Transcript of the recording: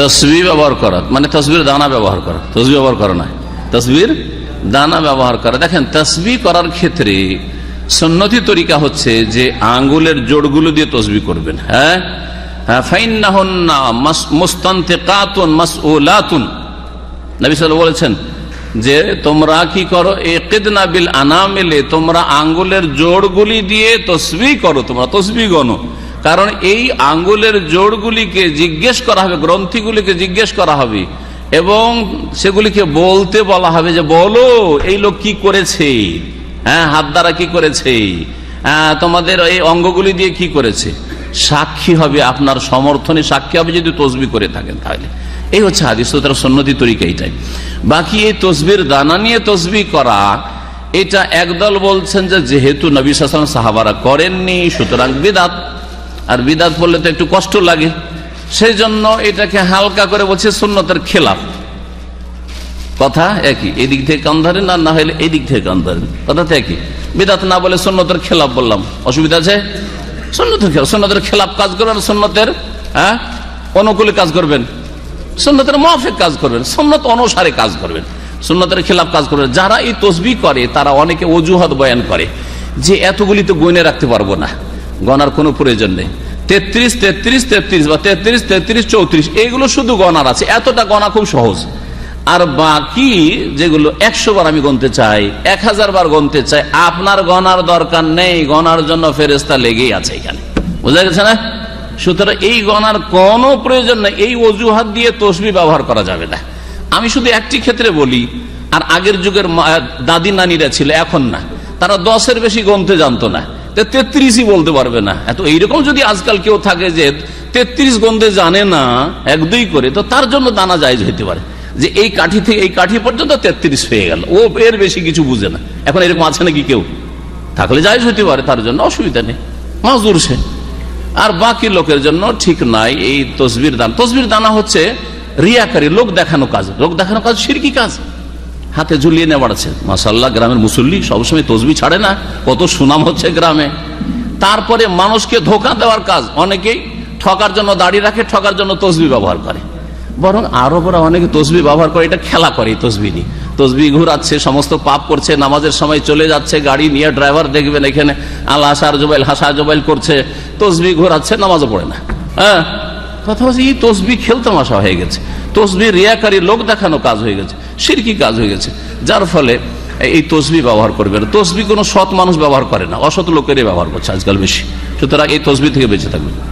তসবি ব্যবহার করা মানে তসবির দানা ব্যবহার করা। তসবি ব্যবহার করা নয়। তসবির দানা ব্যবহার করা। দেখেন তসবি করার ক্ষেত্রে সন্নতি তরিকা হচ্ছে যে আঙ্গুলের জোড়গুলো দিয়ে তসবি করবেন। হ্যাঁ? হ্যাঁ বলেছেন যে, তোমরা কি করো? তোমরা আঙ্গুলের জোড়গুলি দিয়ে তসবি করো, তোমরা তসবি গণো। কারণ এই আঙ্গুলের জোড়গুলিকে জিজ্ঞেস করা হবে গ্রন্থিগুলিকে জিজ্ঞেস করা হবে এবং সেগুলিকে বলতে বলা হবে যে বলো এই লোক কি করেছে? হ্যাঁ হাত দ্বারা কি করেছে? হ্যাঁ, তোমাদের এই অঙ্গগুলি দিয়ে কি করেছে? সাক্ষী হবে আপনার সমর্থনে সাক্ষী হবে যদি তসবি করে থাকেন তাহলে। এই হচ্ছে হাদিস তার সন্নতি তরিকা এইটাই বাকি এই তসবির দানা নিয়ে তসবি করা এটা একদল বলছেন যে যেহেতু নবী সাসান সাহাবারা করেননি সুতরাং বিদাত আর বিদাত পড়লে তো একটু কষ্ট লাগে। সেই জন্য এটাকে হালকা করে বলছে সুন্নতের খেলাফ। কথা একই, এদিক থেকে কান ধরেন আর না হলে এই দিক থেকে কান ধরেন কথা তো একই। বিদাত না বলে সুন্নতের খেলাফ বললাম। অসুবিধা আছে? সুন্নতের খেলাফ সুন্নতের খেলাফ কাজ করবেন সুন্নতের হ্যাঁ? অনুকূলে কাজ করবেন। সুন্নতের মাফিক কাজ করবেন, সুন্নত অনুসারে কাজ করবেন। সুন্নতের খেলাফ কাজ করবেন। যারা এই তসবি করে, তারা অনেকে অজুহাত বয়ান করে যে এতগুলি তো গয়নে রাখতে পারব না। গনার কোনো প্রয়োজন নেই। তেত্রিশ তেত্রিশ তেত্রিশ বা তেত্রিশ তেত্রিশ, চৌত্রিশ এইগুলো শুধু গনার আছে। এতটা গনা খুব সহজ। আর বাকি যেগুলো একশো বার আমি গনতে চাই, এক হাজার বার গনতে চাই, আপনার গনার দরকার নেই। গনার জন্য ফেরেস্তা লেগেই আছে এখানে। বোঝা গেছে না? সুতরাং এই গনার কোনো প্রয়োজন নেই। এই অজুহাত দিয়ে তসবি ব্যবহার করা যাবে না। আমি শুধু একটি ক্ষেত্রে বলি, আর আগের যুগের দাদি নানিরা ছিল, এখন না। তারা দশের বেশি গনতে জানতো না। তেত্রিশই বলতে পারবে না। এত এইরকম যদি আজকাল কেউ থাকে যে তেত্রিশ গন্ধে জানে না, এক দুই করে, তো তার জন্য দানা জায়জ হইতে পারে। যে এই কাঠি থেকে, এই কাঠি পর্যন্ত তেত্রিশ হয়ে গেল। ও এর বেশি কিছু বুঝে না। এখন এরকম আছে নাকি কেউ? থাকলে জায়জ হইতে পারে, তার জন্য অসুবিধা নেই। মাজুর সে। আর বাকি লোকের জন্য ঠিক নাই, এই তসবির দান। তসবির দানা হচ্ছে রিয়াকারী, লোক দেখানো কাজ। লোক দেখানো কাজ সিরকি কাজ। হাতে ঝুলিয়ে নিয়ে বাড়াচ্ছে মাসাল্লাহ গ্রামের মুসল্লি সবসময় তসবি ছাড়ে না, কত সুনাম হচ্ছে গ্রামে। তারপরে মানুষকে ধোকা দেওয়ার কাজ, অনেকেই ঠকার জন্য দাড়ি রাখে, ঠকার জন্য তসবি ব্যবহার করে। বরং আরবরা অনেকে তসবি ব্যবহার করে, এটা খেলা করে তসবি নিয়ে। তসবি ঘুরাচ্ছে, সমস্ত পাপ করছে, নামাজের সময় চলে যাচ্ছে, গাড়ি নিয়ে ড্রাইভার দেখবেন এখানে, আল হাসার জোবাইল, হাসা জোবাইল করছে, তসবি ঘোরাচ্ছে, নামাজও পড়ে না। হ্যাঁ? কথা হচ্ছে এই তসবি খেলতে খেলতামাশা হয়ে গেছে। তসবি রিয়াকারী লোক দেখানো কাজ হয়ে গেছে, সিরকি কাজ হয়ে গেছে। যার ফলে এই তসবি ব্যবহার করবে না। তসবি কোনো সৎ মানুষ ব্যবহার করে না, অসৎ লোকেরই ব্যবহার করছে আজকাল বেশি। সুতরাং এই তসবি থেকে বেঁচে থাকবে।